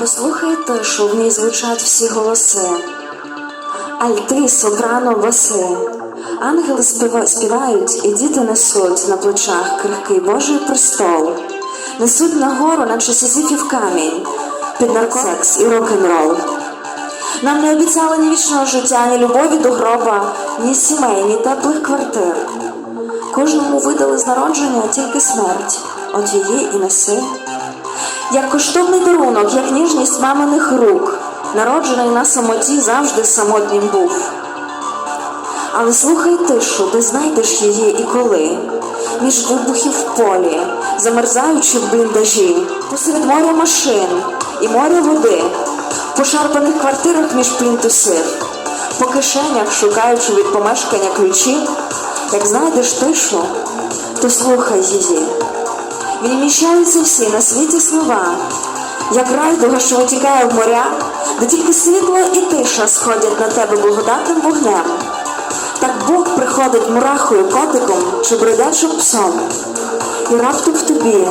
Послухай тишу, в ній звучать всі голоси. Альти, сопрано, баси. Ангели співа- співають, і діти несуть на плечах крихкий Божий престол. Несуть нагору, наче сизифів камінь, під наркотикс і рок-н-рол. Нам не обіцяли ні вічного життя, ні любові до гроба, ні сімей, ні теплих квартир. Кожному видали з народження тільки смерть, от її і неси. Як коштовний дарунок, як ніжність маминих рук, народжений на самоті завжди самотнім був. Але слухай тишу, де знайдеш її і коли, між вибухів в полі, замерзаючи в бліндажі, посеред моря машин і моря води, в пошарпаних квартирах між плінтусів, по кишенях, шукаючи від помешкання ключі, як знайдеш тишу, то слухай її. Вміщаються всі на світі слова, як райдуга, що витікає в моря, де тільки світло і тиша сходять на тебе благодатним вогнем. Так Бог приходить мурахою, котиком чи бродячим псом, і раптом в тобі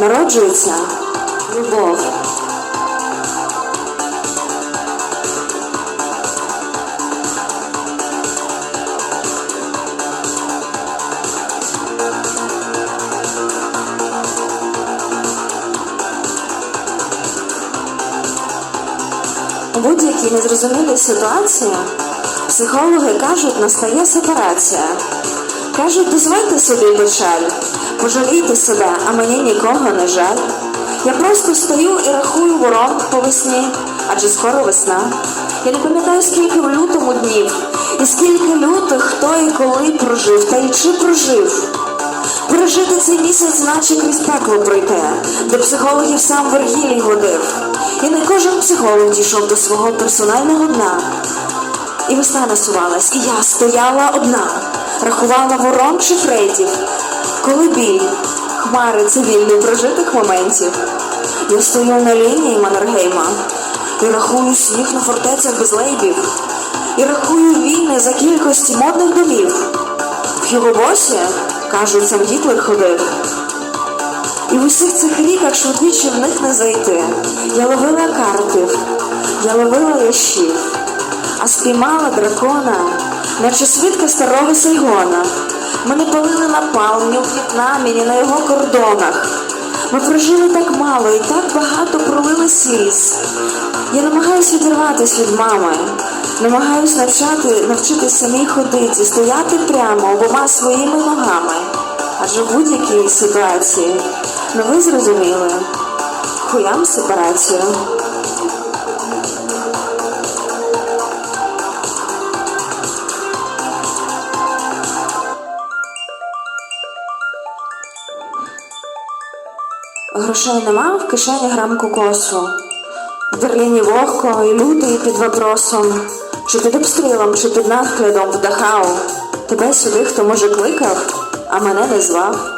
народжується любов. Будь-якій незрозумілій ситуації психологи кажуть, настає сепарація. Кажуть, дозвольте собі печаль, пожалійте себе, а мені нікого не жаль. Я просто стою і рахую ворон по весні, адже скоро весна. Я не пам'ятаю, скільки в лютому днів, і скільки лютих хто і коли прожив, та й чи прожив. Пережити цей місяць, наче крізь пекло пройти, до психологів сам Вергілій водив. І не кожен психолог дійшов до свого персонального дна. І весна насувалась, і я стояла одна, рахувала ворон чи фрейтів, коли біль, хмари цивільних прожитих моментів. Я стою на лінії Маннергейма і рахую сніг на фортецях без лейбів, і рахую війни за кількості модних домів. В Хьюго-Босі, кажуть, сам Гітлер ходив. І в усіх цих ріках швидкіше в них не зайти. Я ловила карпів, я ловила ящів, а спіймала дракона, наче свідка старого Сайгона. Ми не палили напал ні у В'єтнамі, ні на його кордонах. Ми прожили так мало і так багато пролили сліз. Я намагаюсь відірватися від мами, намагаюсь навчати, навчитись самій ходити, стояти прямо обома своїми ногами. Адже в будь-якій ситуації, ну ви зрозуміли, хуям сепарацію. Грошей нема, в кишені грам кокосу. В Берліні вогко і лютий під вопросом. Чи під обстрілом, чи під наглядом в Дахау. Тебе сюди хто може кликав, а мене не звав.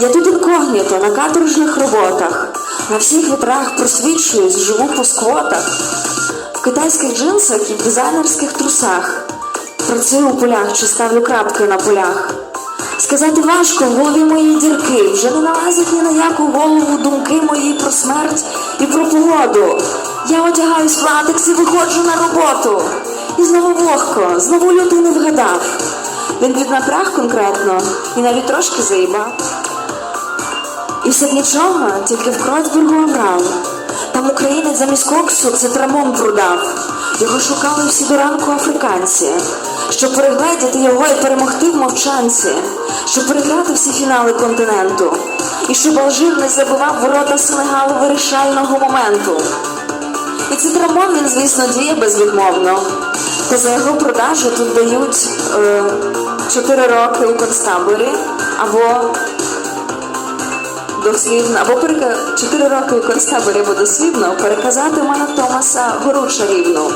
Я тут інкогніто на каторжних роботах, на всіх вітрах просвічуюсь, живу по сквотах, в китайських джинсах і в дизайнерських трусах. Працюю у полях чи ставлю крапки на полях. Сказати важко в голові мої дірки, вже не налазять ні на яку голову думки мої про смерть і про погоду. Я одягаюсь в латекс і виходжу на роботу. І знову вогко, знову лютий не вгадав. Він під напряг конкретно і навіть трошки заїбав. Все нічого, тільки в Кройцбергу обрав. Там українець замість коксу цитрамон продав. Його шукали всі до ранку африканці, щоб перегледіти його і перемогти в мовчанці, щоб переграти всі фінали континенту. І щоб Алжир не забивав ворота Сенегалу вирішального моменту. І цитрамон він, звісно, діє безвідмовно. Та за його продажу тут дають е, 4 роки у концтаборі або дослівно, або перека... 4 роки у концтаборі або дослівно переказати мене Томаса гору чарівну.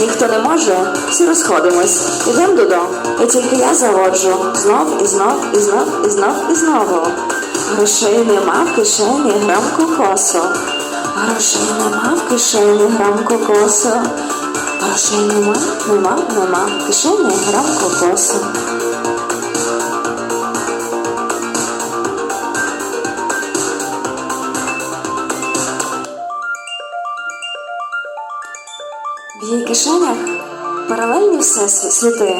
Ніхто не може, всі розходимось. Ідемо додому. І тільки я заводжу знов і знов, і знов, і знов, і знову. Грошей нема в кишені грам кокосу. Грошей нема в кишені грам кокосу. Грошей нема, нема, нема в кишені грам кокосу. Кишенях паралельні всесвіти.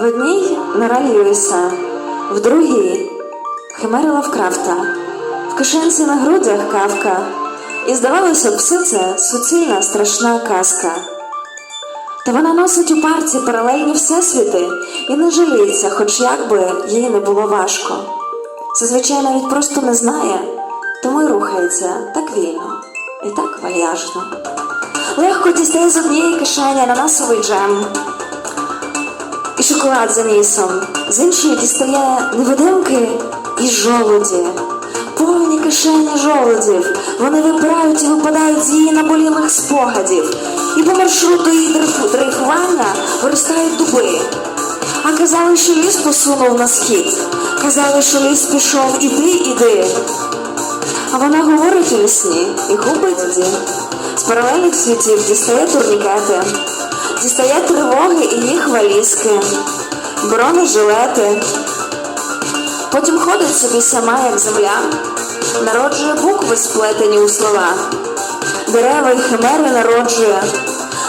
В одній нора Льюіса, в другій химери Лавкрафта, в кишенці на грудях кавка. І здавалося б, все це суцільна страшна казка. Та вона носить у парці паралельні всесвіти і не жаліється, хоч як би їй не було важко. Зазвичай навіть просто не знає, тому й рухається так вільно і так вальяжно. Легко дістає з однієї кишені ананасовий джем і шоколад за нісом, з іншої дістає невидимки і жолуді. Повні кишені жолудів. Вони випирають і випадають з її наболілих спогадів. І по маршруту її дрейфу- дрейфування виростають дуби. А казали, що ліс посунув на схід. Казали, що ліс пішов іди, іди. А вона говорить у лісні і губить тоді. Паралельних світів дістає турнікети, дістає тривоги і їх валізки, бронежилети. Потім ходить собі сама, як земля, народжує букви, сплетені у слова, дерева й химери народжує,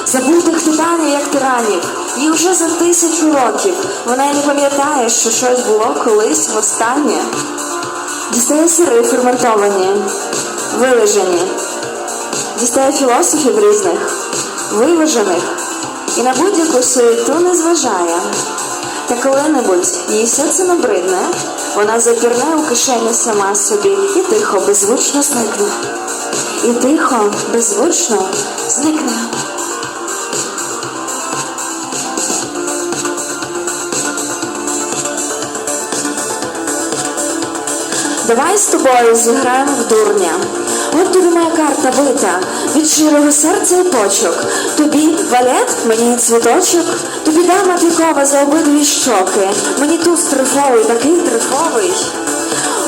забутих титанів, як тиранів, і вже за тисячу років. Вона й не пам'ятає, що щось було колись востаннє. Дістає сири ферментовані, вилежені, дістає філософів різних, виважених, і на будь-яку суету не зважає. Та коли-небудь їй все це набридне, вона запірне у кишені сама собі і тихо, беззвучно зникне. І тихо, беззвучно зникне. Давай з тобою зіграємо в дурня. От тобі моя карта бита, від щирого серця і почок. Тобі валет, мені цвіточок, тобі дама вікова за обидві щоки. Мені туз трифовий, такий трифовий.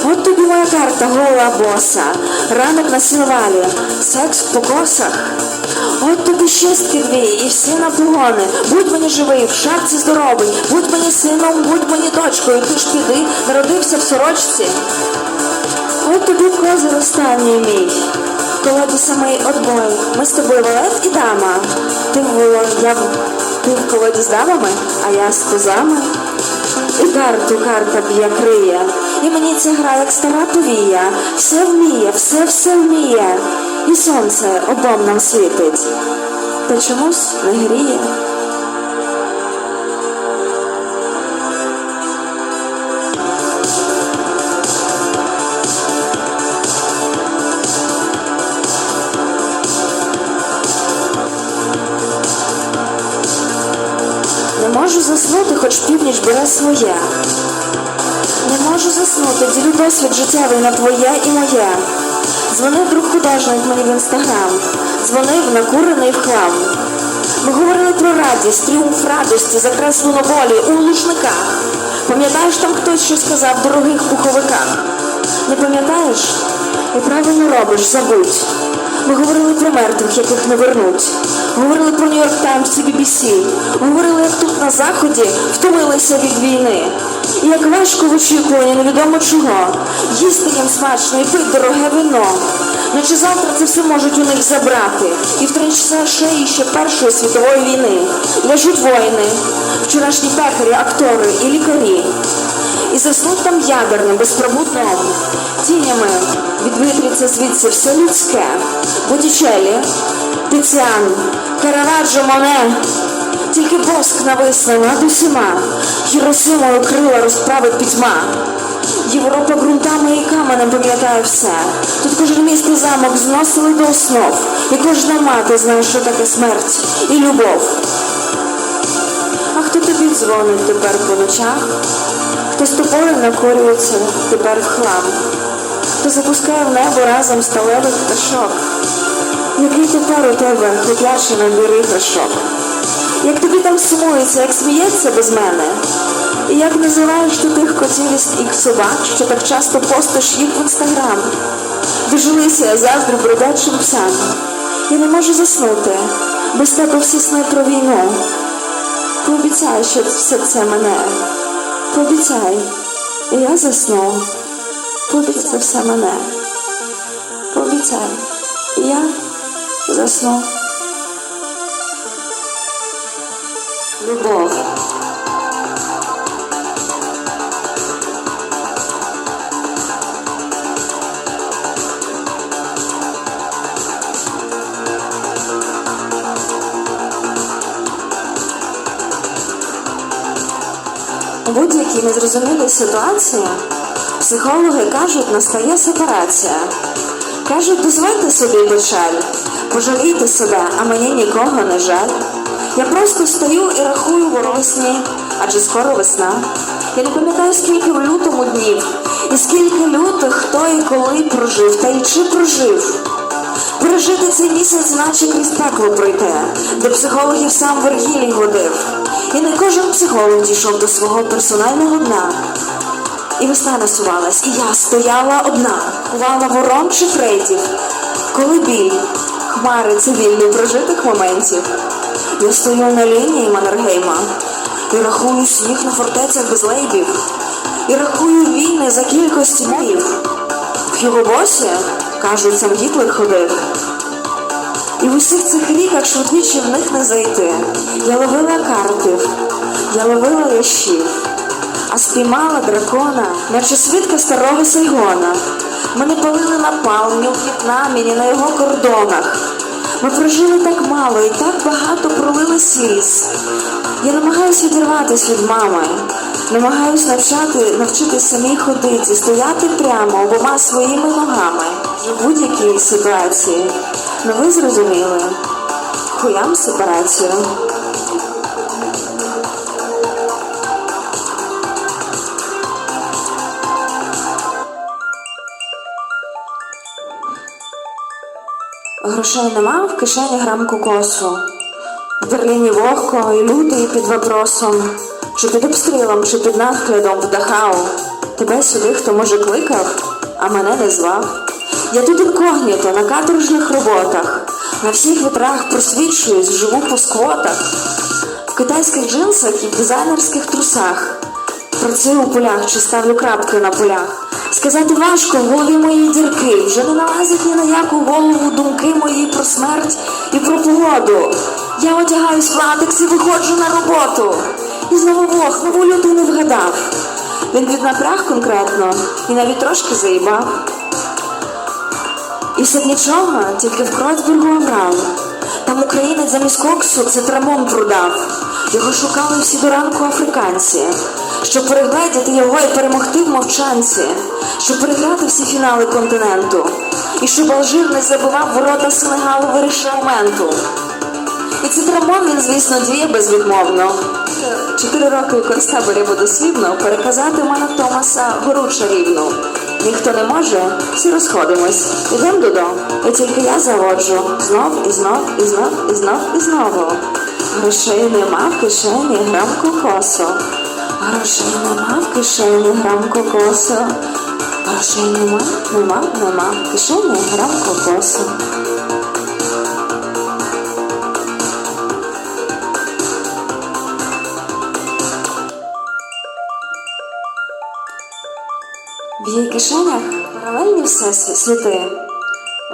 От тобі моя карта гола боса, ранок на сілвалі, секс в покосах. От тобі шістки дві і всі на погони. Будь мені живий, в шапці здоровий, будь мені сином, будь мені дочкою, ти ж піди, народився в сорочці. От тобі козир останній мій. Колоді самий отбой. Ми з тобою валет і дама. Ти в я ти в колоді з дамами, а я з козами. І карту карта б'є криє. І мені ця гра, як стара повія. Все вміє, все все вміє. І сонце обом нам світить. Та чомусь не гріє. Не можу заснути, хоч північ бере своє. Заснути, ділю досвід життєвий на твоє і моє. Дзвонив друг художник мені в інстаграм, дзвонив накурений в хлам. Ми говорили про радість, тріумф радості, закреслену волі у лужниках. Пам'ятаєш, там хтось що сказав дорогих пуховиках? Не пам'ятаєш? І правильно робиш, забудь. Ми говорили про мертвих, яких не вернуть. Говорили про Нью-Йорк Таймс і BBC. Говорили, як тут на заході втомилися від війни. І як важко в очікуванні невідомо чого. Їсти їм смачно і пити дороге вино. Наче завтра це все можуть у них забрати. І в тринчаса шеї ще Першої світової війни. Ляжуть воїни, вчорашні пекарі, актори і лікарі. І заснуть там ядерним, безпробудним тінями відвитриться звідси все людське. Боттічелі, Тиціан, Караваджо Моне, тільки боск нависне над усіма, Хіросимою крила розправить пітьма. Європа ґрунтами і каменем пам'ятає все. Тут кожен міст і замок зносили до основ, і кожна мати знає, що таке смерть і любов. А хто тобі дзвонить тепер по ночах? Хто з тобою накорюється тепер в хлам? Хто запускає в небо разом сталевих пташок? Який тепер у тебе хлоп'ячий набір іграшок? Як тобі там сумується, як сміється без мене? І як називаєш ти тих котів і собак, що так часто постиш їх в інстаграм? Дожилися я заздрю бродячим псам. Я не можу заснути, без тебе всі сни про війну. Пообіцяй, що все це мене. Пообіцяй, і я засну. Пообіцяй все мене. Пообіцяй, і я засну. Любов. У будь-якій незрозумілій ситуації психологи кажуть, настає сепарація. Кажуть, дозвольте собі печаль, пожалійте себе, а мені нікого не жаль. Я просто стою і рахую воросні, адже скоро весна. Я не пам'ятаю, скільки в лютому днів, і скільки лютих хто і коли прожив, та й чи прожив. Пережити цей місяць, наче крізь пекло пройти, до психологів сам Вергілій водив. І не кожен психолог дійшов до свого персонального дна. І весна насувалась, і я стояла одна, ховала чи фрейтів, коли біль, хмари цивільні прожитих моментів. Я стою на лінії Маннергейма і рахую сніг на фортецях без лейбів, і рахую війни за кількості моїв. В його босі, кажуть, сам Гітлер ходив. І в усіх цих ріках швидше в них не зайти. Я ловила картів, я ловила ящів, спіймала дракона, наче свідка старого Сайгона. Мене палили напал ні у В'єтнамі, ні на його кордонах. Ми прожили так мало і так багато пролили сліз. Я намагаюся відірватися від мами, намагаюсь навчати, навчитись самій ходити, стояти прямо обома своїми ногами в будь-якій ситуації. Ну ви зрозуміли, хуям сепарацію. Грошей нема, в кишені грам кокосу. В Берліні вогко і лютий під вопросом. Чи під обстрілом, чи під наглядом в Дахау. Тебе сюди хто може кликав, а мене не звав. Я тут інкогніто на каторжних роботах. На всіх вітрах просвічуюсь, живу по сквотах. В китайських джинсах і в дизайнерських трусах. Працюю у полях чи ставлю крапки на полях. Сказати важко, голові мої дірки. Вже не налазять ні на яку голову думки мої про смерть і про погоду. Я одягаюсь в латекс і виходжу на роботу. І знову Бог, нову лютий не вгадав. Він піднапряг конкретно і навіть трошки заїбав. І все нічого, тільки в Кройцбергу обрав. Там українець замість коксу цитрамон продав. Його шукали всі до ранку африканці, щоб перегледіти його і перемогти в мовчанці, щоб переграти всі фінали континенту. І щоб Алжир не забував ворота Сенегалу вирішальменту. І цитрамон він, звісно, діє безвідмовно. Чотири роки у концтаборі водослівно переказати мене Томаса гору чарівну. Ніхто не може, всі розходимось. Ідемо додому. І тільки я заводжу знов і знов, і знов, і знов, і знову. Грошей нема в кишені грам кокосу. Грошей нема в кишені грам кокосу. Грошей нема, нема, нема в кишені грам кокосу. В її кишенях паралельні всесвіти.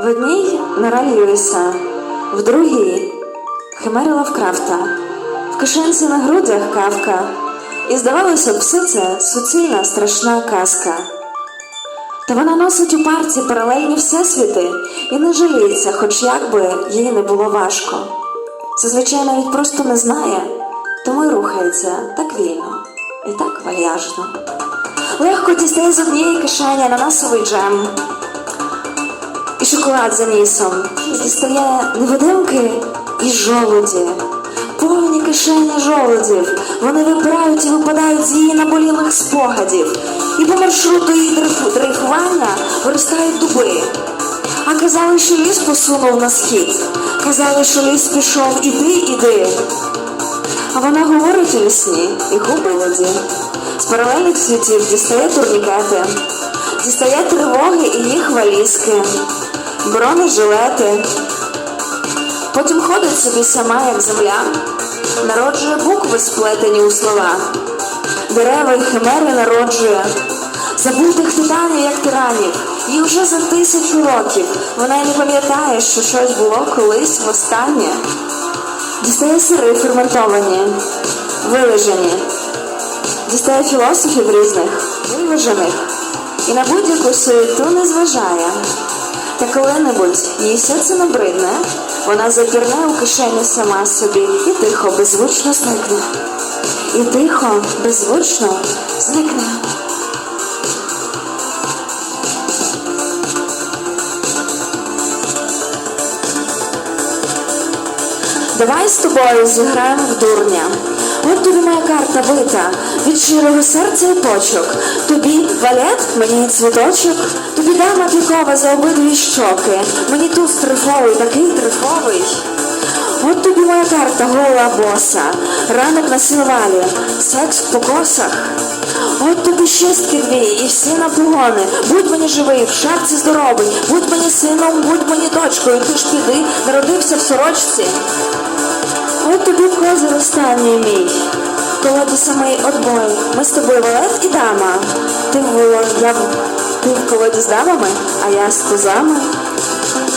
В одній нора Льюіса, в другій химери Лавкрафта, в кишенці на грудях кавка. І здавалося б, все це суцільна страшна казка. Та вона носить у парці паралельні всесвіти і не жаліється, хоч як би їй не було важко. Зазвичай навіть просто не знає, тому й рухається так вільно і так вальяжно. Легко дістає з однієї кишені ананасовий джем і шоколад за нісом. Дістає невидимки і жолуді. Повні кишені жолудів. Вони вибирають і випадають з її наболілих спогадів. І по маршруту її дрейфу- дрейфування виростають дуби. А казали, що ліс посунув на схід. Казали, що ліс пішов іди, іди. А вона говорить у лісні і губи воді. З паралельних світів дістає турнікети, дістає тривоги і їх валізки, бронежилети. Потім ходить собі сама, як земля, народжує букви, сплетені у слова, дерева й химери народжує, забутих титанів, як тиранів. Їй вже за тисячу років вона й не пам'ятає, що щось було колись востаннє. Дістає сири ферментовані, вилежені. Дістає філософів різних, виважених, і на будь-яку суету не зважає. Та коли-небудь їй все це набридне, вона запірне у кишені сама собі і тихо, беззвучно зникне. І тихо, беззвучно зникне. Давай з тобою зіграємо в дурня. От тобі моя карта бита від щирого серця і почок. Тобі валет, мені цвіточок, тобі дама пікова за обидві щоки. Мені туз трифовий, такий трифовий. От тобі моя карта гола боса, ранок на синвалі, секс в покосах. От тобі шістки дві і всі на погони. Будь мені живий, в шапці здоровий, будь мені сином, будь мені дочкою, ти ж піди, народився в сорочці. От тобі козир останній мій. Колоді самий отбой. Ми з тобою валет і дама. Ти в я колоді з дамами, а я з тузами.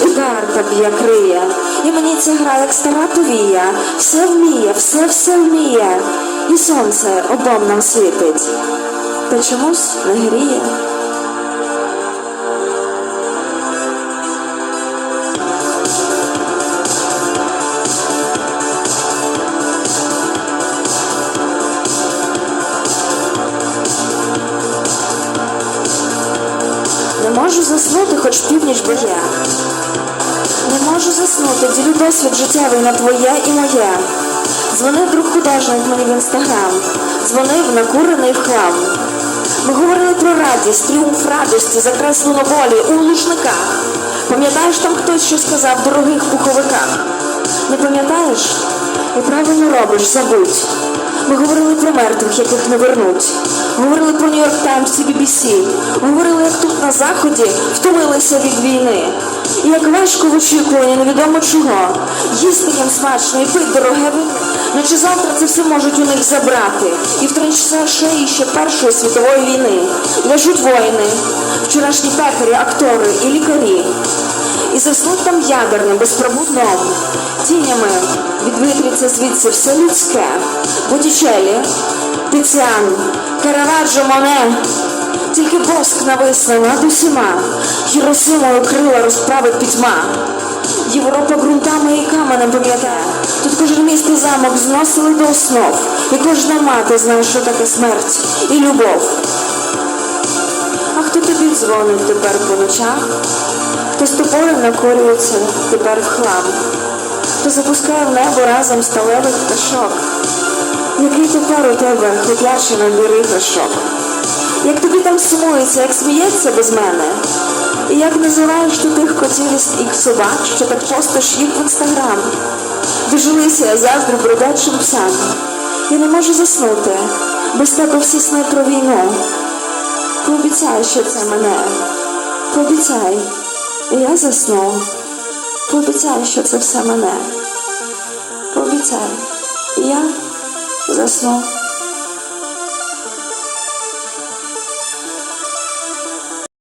І карта б'є криє. І мені ця гра, як стара повія. Все вміє, все все вміє. І сонце обом нам світить. Та чомусь не гріє. Ділю досвід життєвий на твоє і моє. Дзвонив друг художник мені в інстаграм, дзвонив накурений в хлам. Ми говорили про радість, тріумф радості, закреслену волі у лужниках. Пам'ятаєш там хтось, що сказав дорогих пуховиках? Не пам'ятаєш? І правильно робиш, забудь. Ми говорили про мертвих, яких не вернуть. Говорили про Нью-Йорк Таймс і BBC. Говорили, як тут на заході втомилися від війни. Як важко в очікуванні невідомо чого. Їсти їм смачно і пити дороге вино. Наче завтра це все можуть у них забрати. І в тренчса шеї ще Першої світової війни. Ляжуть воїни, вчорашні пекарі, актори і лікарі. І заснуть там ядерним, безпробудно, тінями відвитриться звідси все людське. Боттічелі, Тиціан, Караваджо Моне, тільки боск нависне над усіма, Хіросимою крила розправить пітьма. Європа ґрунтами і каменем пам'ятає. Тут кожен міст і замок зносили до основ, і кожна мати знає, що таке смерть і любов. А хто тобі дзвонить тепер по ночах? Хто з тобою накорюється тепер в хлам? Хто запускає в небо разом сталевих пташок? Який тепер у тебе ходячий набір іграшок? Як тобі там сумується, як сміється без мене? І як називаєш ти тих котів і собак, що так постиш їх в інстаграм? Дожилися я заздрю бродячим псам. Я не можу заснути, без тебе всі сни про війну. Пообіцяй, що це мене. Пообіцяй, і я засну. Пообіцяй, що це все мене. Пообіцяй, і я засну.